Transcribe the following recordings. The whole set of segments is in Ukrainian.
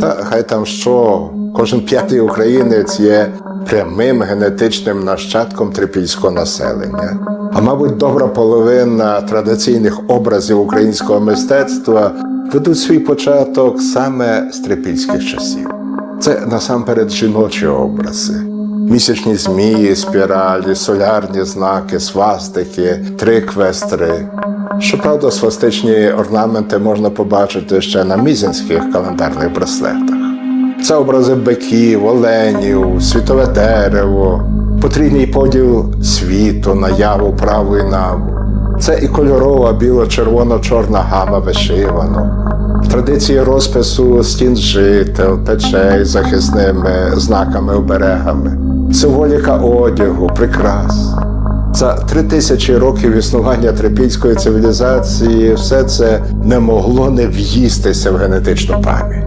Та хай там що, кожен п'ятий українець є прямим генетичним нащадком трипільського населення. А мабуть, добра половина традиційних образів українського мистецтва ведуть свій початок саме з трипільських часів. Це насамперед жіночі образи. Місячні змії, спіралі, солярні знаки, свастики, триквестри. Щоправда, свастичні орнаменти можна побачити ще на мізинських календарних браслетах. Це образи биків, оленів, світове дерево, потрійний поділ світу на яву, праву і наву. Це і кольорова біло-червоно-чорна гама вишивано. Традиції розпису стін жител, печей захисними знаками оберегами, символіка одягу, прикрас. За три тисячі років існування трипільської цивілізації все це не могло не в'їстися в генетичну пам'ять.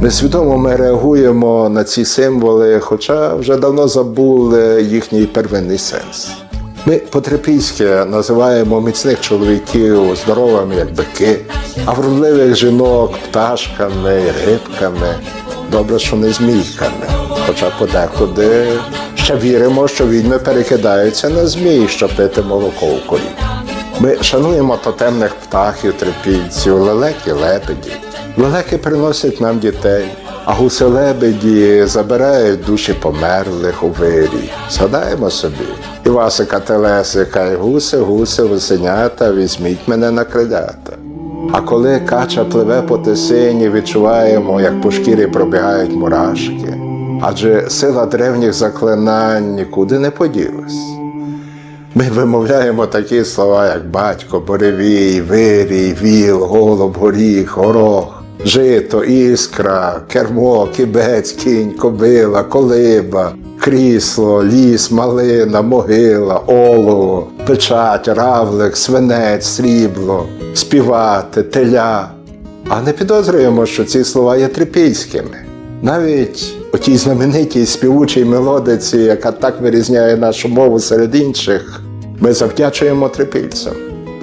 Несвідомо ми реагуємо на ці символи, хоча вже давно забули їхній первинний сенс. Ми по-трипільськи називаємо міцних чоловіків здоровими, як бики, а вродливих жінок пташками, рибками, добре, що не змійками. Хоча подекуди ще віримо, що відьми перекидаються на змій, щоб пити молоко у корів. Ми шануємо тотемних птахів, трипільців, лелеки, лебеді. Лелеки приносять нам дітей, а гуси-лебеді забирають душі померлих у вирій. Згадаємо собі. Івасика Телесика, і гуси, гуси, гусенята, візьміть мене на крилята. А коли кача пливе по тисині, відчуваємо, як по шкірі пробігають мурашки. Адже сила древніх заклинань нікуди не поділась. Ми вимовляємо такі слова, як батько, буревій, вирій, віл, голуб, горіх, горох, жито, іскра, кермо, кібець, кінь, кобила, колиба, крісло, ліс, малина, могила, олово, печать, равлик, свинець, срібло, співати, теля. А не підозрюємо, що ці слова є трипільськими. Навіть у тій знаменитій співучій мелодиці, яка так вирізняє нашу мову серед інших, ми завдячуємо трипільцям.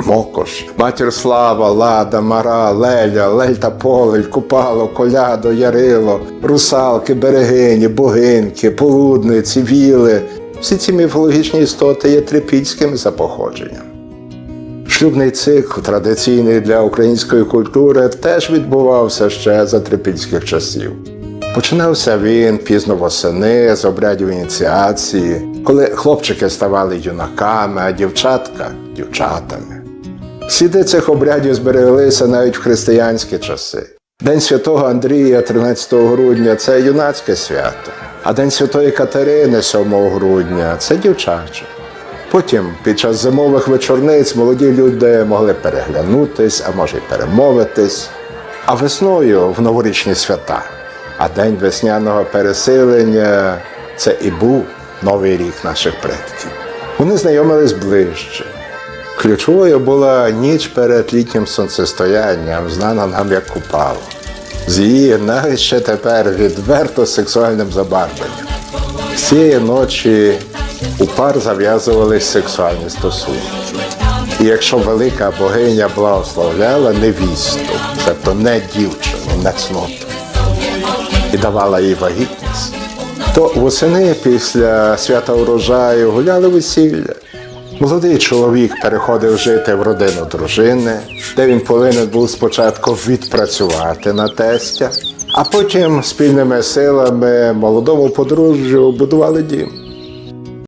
Мокош, матір слава, лада, мара, леля, лель та полель, купало, колядо, ярило, русалки, берегині, богинки, полудниці, віли. Всі ці міфологічні істоти є трипільськими за походженням. Шлюбний цикл, традиційний для української культури, теж відбувався ще за трипільських часів. Починався він пізно восени з обрядів ініціації, коли хлопчики ставали юнаками, а дівчатка дівчатами. Сліди цих обрядів збереглися навіть в християнські часи. День святого Андрія, 13 грудня, це юнацьке свято, а День Святої Катерини, 7 грудня, це дівчаче. Потім, під час зимових вечорниць, молоді люди могли переглянутись, а може й перемовитись. А весною в новорічні свята. А день весняного переселення це і був новий рік наших предків. Вони знайомились ближче. Ключовою була ніч перед літнім сонцестоянням, знана нам як Купало. З її навіть ще тепер відверто сексуальним забарвленням. З цієї ночі у пар зав'язувались сексуальні стосунки. І якщо велика богиня благословляла невісту, тобто не дівчину, не цноту, і давала їй вагітність, то восени після свята урожаю гуляли весілля. Молодий чоловік переходив жити в родину дружини, де він повинен був спочатку відпрацювати на тестя, а потім спільними силами молодому подружжю будували дім.